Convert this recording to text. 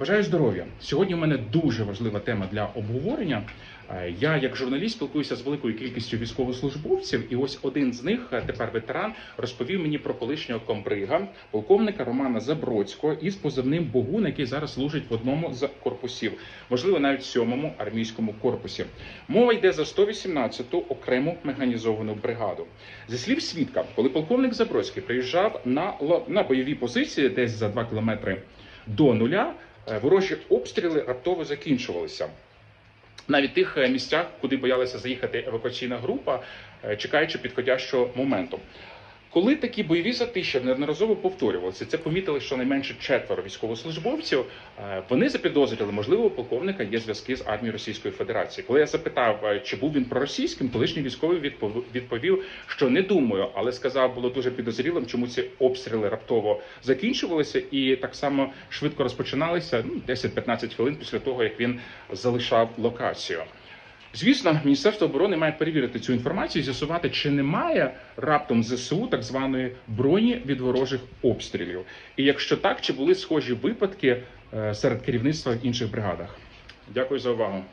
Бажаю здоров'я. Сьогодні у мене дуже важлива тема для обговорення. Е, Я, як журналіст, спілкуюся з великою кількістю військовослужбовців, і ось один з них, е, тепер ветеран, розповів мені про колишнього комбрига, полковника Романа Забродського із позивним Богун, який зараз служить в одному з корпусів, можливо, навіть сьомому армійському корпусі. Мова йде за 118-ту окрему механізовану бригаду. Зі слів свідка, коли полковник Забродський приїжджав на на бойові позиції, десь за 2 кілометри до нуля, ворожі обстріли раптово закінчувалися. Навіть тих е, місцях, куди боялася заїхати евакуаційна група, е, чекаючи підходящого моменту. Коли такі бойові затища неодноразово повторювалися, це помітили щонайменше четверо військовослужбовців. е, Вони запідозрили, можливо, у полковника є зв'язки з армією Російської Федерації. Коли я запитав, е, чи був він проросійським, колишній військовий відпов- відповів, що не думаю, але сказав, було дуже підозрілим, чому ці обстріли раптово закінчувалися і так само швидко розпочиналися ну, 10-15 хвилин після того, як він залишав локацію. Звісно, Міністерство оборони має перевірити цю інформацію, і з'ясувати, чи немає раптом ЗСУ так званої броні від ворожих обстрілів. І якщо так, чи були схожі випадки е, серед керівництва в інших бригадах? Дякую за увагу.